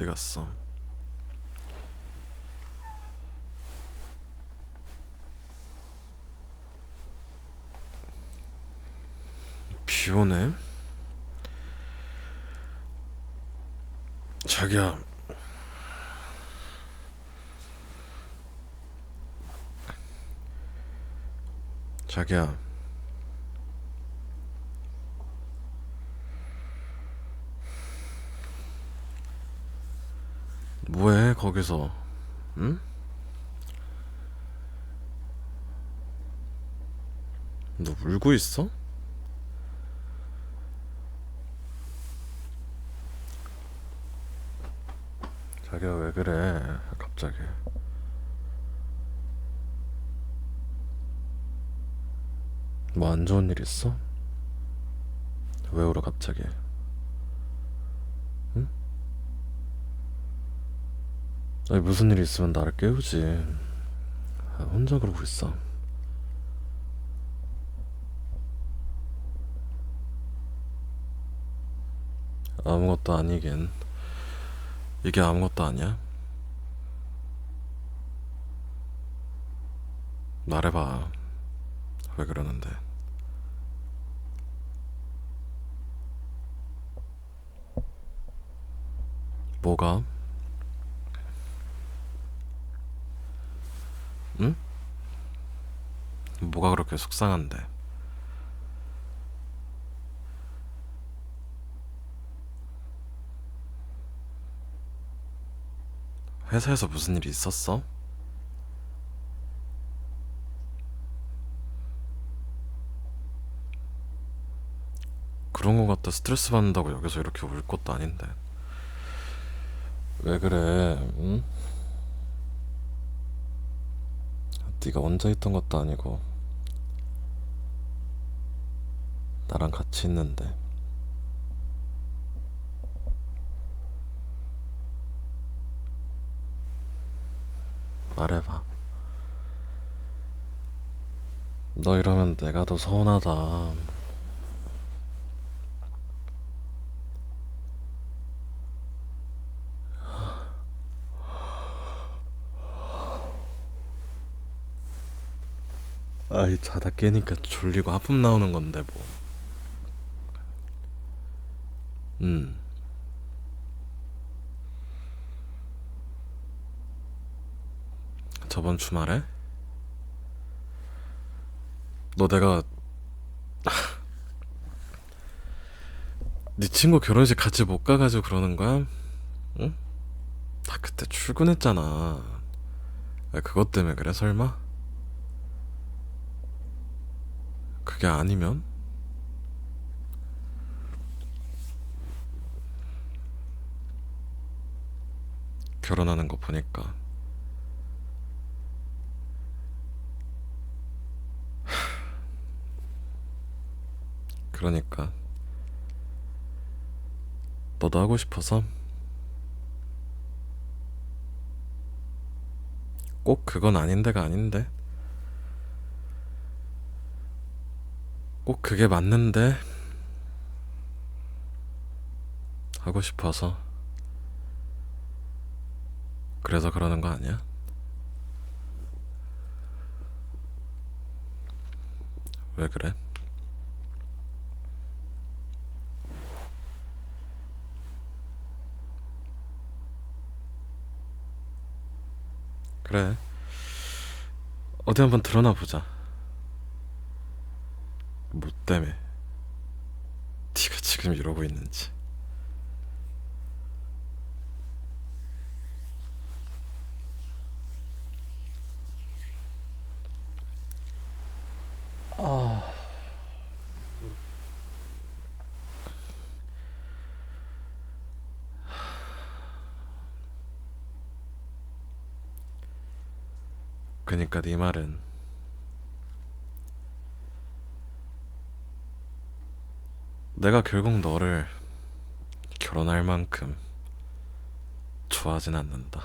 어디 갔어? 비 오네? 자기야. 자기야. 뭐해 거기서? 응? 너 울고 있어? 자기야 왜 그래 갑자기 뭐 안 좋은 일 있어? 왜 울어 갑자기 응? 아니 무슨 일 있으면 나를 깨우지 아, 혼자 그러고 있어 아무것도 아니긴 이게 아무것도 아니야? 말해봐. 왜 그러는데? 뭐가? 응? 뭐가 그렇게 속상한데? 회사에서 무슨 일이 있었어? 같다 스트레스 받는다고 여기서 이렇게 울 것도 아닌데. 왜 그래? 응? 네가 혼자 있던 것도 아니고 나랑 같이 있는데. 말해봐. 너 이러면 내가 더 서운하다 아이 자다 깨니까 졸리고 하품 나오는 건데 뭐. 음. 저번 주말에? 너 내가 네 친구 결혼식 같이 못 가가지고 그러는 거야? 응? 나 그때 출근했잖아. 아, 그것 때문에 그래 설마? 그게 아니면? 결혼하는 거 보니까. 그러니까. 너도 하고 싶어서? 꼭 그건 아닌데가 아닌데 꼭 그게 맞는데 하고 싶어서 그래서 그러는 거 아니야? 왜 그래? 그래. 어디 한번 드러나 보자. 뭐 때문에? 네가 지금 이러고 있는지. 그니까 네 말은 내가 결국 너를 결혼할 만큼 좋아하진 않는다.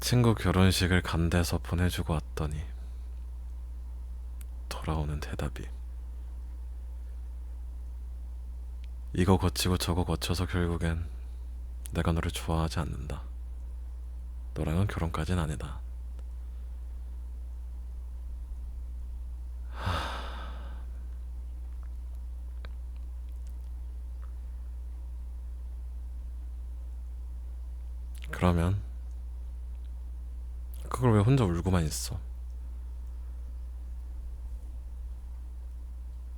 친구 결혼식을 간대서 보내주고 왔더니 돌아오는 대답이 이거 거치고 저거 거쳐서 결국엔 내가 너를 좋아하지 않는다. 너랑은 결혼까진 아니다. 그러면 그걸 왜 혼자 울고만 있어?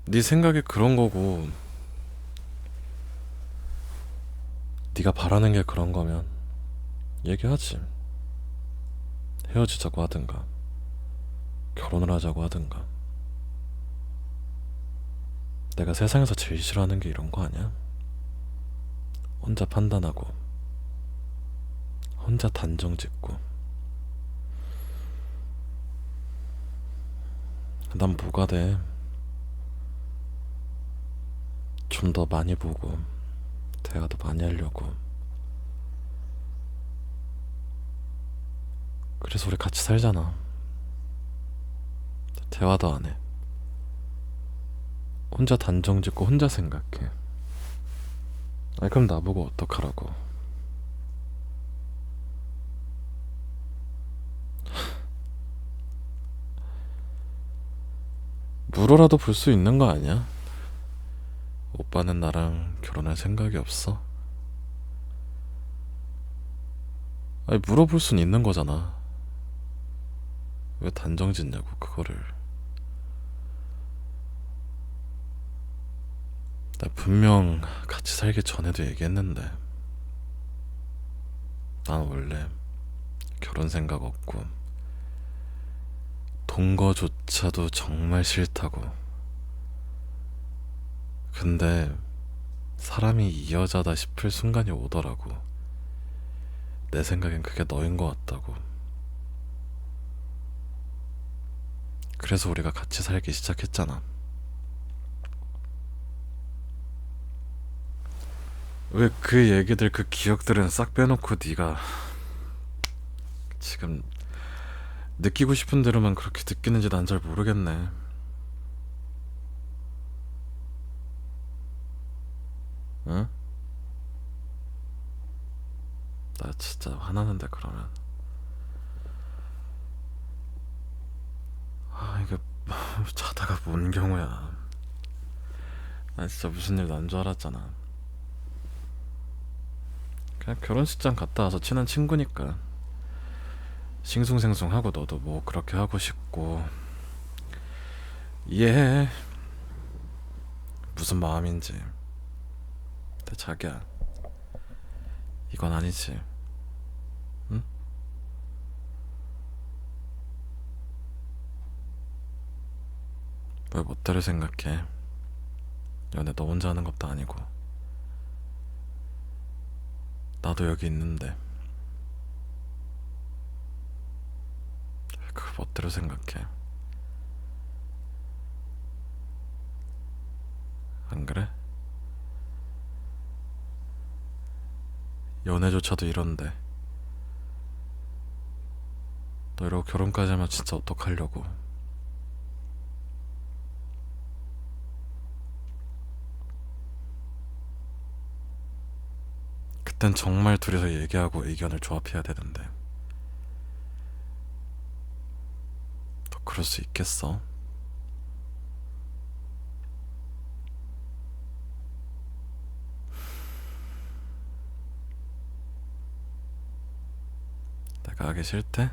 네 생각이 그런 거고 네가 바라는 게 그런 거면 얘기하지. 헤어지자고 하든가 결혼을 하자고 하든가 내가 세상에서 제일 싫어하는 게 이런 거 아니야? 혼자 판단하고 혼자 단정 짓고. 난 뭐가 돼? 좀 더 많이 보고 대화도 많이 하려고. 그래서 우리 같이 살잖아. 대화도 안 해. 혼자 단정 짓고 혼자 생각해. 아니 그럼 나보고 어떡하라고 물어라도 볼 수 있는 거 아니야? 오빠는 나랑 결혼할 생각이 없어? 아니 물어볼 순 있는 거잖아. 왜 단정 짓냐고 그거를. 나 분명 같이 살기 전에도 얘기했는데 난 원래 결혼 생각 없고 동거조차도 정말 싫다고. 근데 사람이 이 여자다 싶을 순간이 오더라고. 내 생각엔 그게 너인 것 같다고. 그래서 우리가 같이 살기 시작했잖아. 왜 그 얘기들 그 기억들은 싹 빼놓고 네가 지금 느끼고 싶은 대로만 그렇게 느끼는지 난 잘 모르겠네. 응? 나 진짜 화나는데 그러면. 아 이게 자다가 뭔 경우야. 나 진짜 무슨 일 난 줄 알았잖아. 그냥 결혼식장 갔다 와서 친한 친구니까. 싱숭생숭하고 너도 뭐 그렇게 하고 싶고. 이해해. 무슨 마음인지. 근데 자기야. 이건 아니지. 응? 왜 멋대로 생각해? 연애 너 혼자 하는 것도 아니고. 나도 여기 있는데 멋대로 생각해. 안 그래? 연애조차도 이런데 너 이러고 결혼까지 하면 진짜 어떡하려고 그땐 정말 둘이서 얘기하고 의견을 조합해야 되는데 그럴 수 있겠어? 내가 하기 싫대?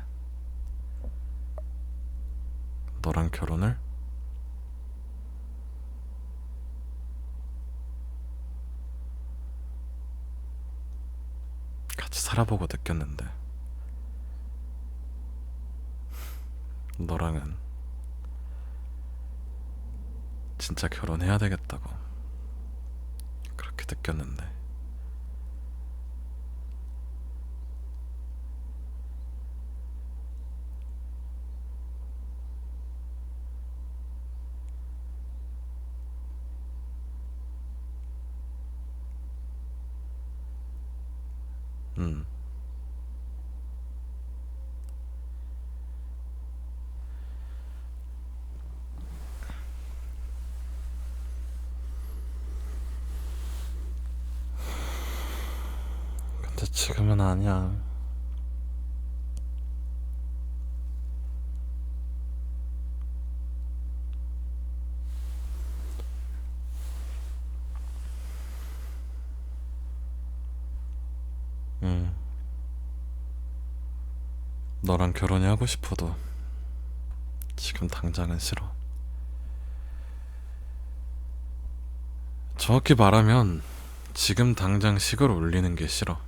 너랑 결혼을? 같이 살아보고 느꼈는데 너랑은 진짜 결혼해야 되겠다고 그렇게 느꼈는데 음. 근데 지금은 아니야. 음. 너랑 결혼이 하고 싶어도 지금 당장은 싫어. 정확히 말하면 지금 당장 식을 올리는 게 싫어.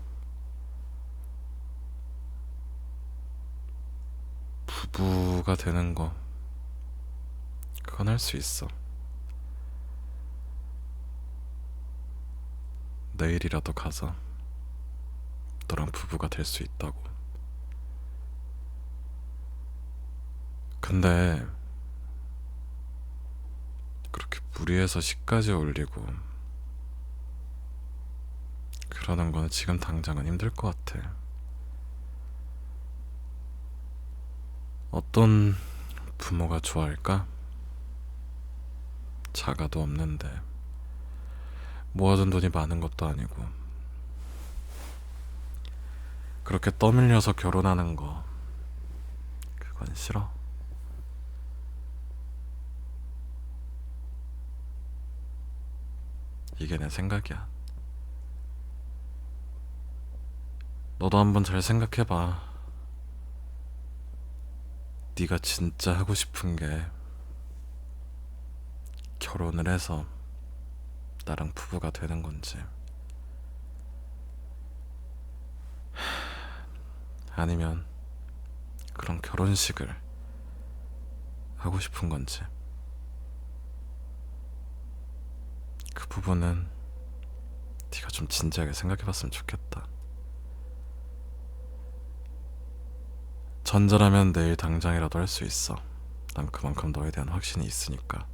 부부가 되는 거 그건 할 수 있어. 내일이라도 가서 너랑 부부가 될 수 있다고. 근데 그렇게 무리해서 식까지 올리고 그러는 거는 지금 당장은 힘들 것 같아. 어떤 부모가 좋아할까? 자가도 없는데 모아둔 돈이 많은 것도 아니고 그렇게 떠밀려서 결혼하는 거 그건 싫어. 이게 내 생각이야. 너도 한번 잘 생각해봐. 네가 진짜 하고 싶은 게 결혼을 해서 나랑 부부가 되는 건지 아니면 그런 결혼식을 하고 싶은 건지 그 부분은 네가 좀 진지하게 생각해 봤으면 좋겠다. 전자라면 내일 당장이라도 할 수 있어. 난 그만큼 너에 대한 확신이 있으니까.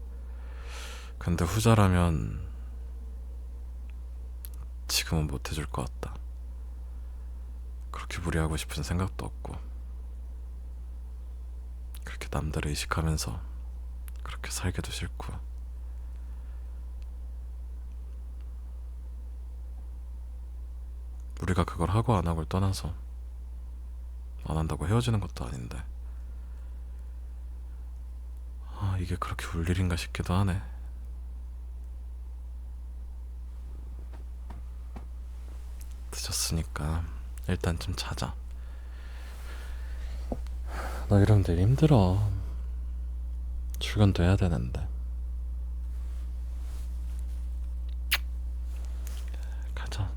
근데 후자라면 지금은 못 해줄 것 같다. 그렇게 무리하고 싶은 생각도 없고 그렇게 남들을 의식하면서 그렇게 살기도 싫고 우리가 그걸 하고 안 하고를 떠나서 안 한다고 헤어지는 것도 아닌데. 아 이게 그렇게 울 일인가 싶기도 하네. 늦었으니까 일단 좀 자자. 너 이러면 되게 힘들어. 출근도 해야 되는데. 가자.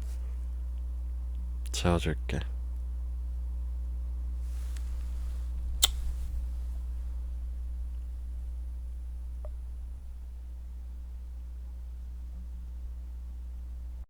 재워줄게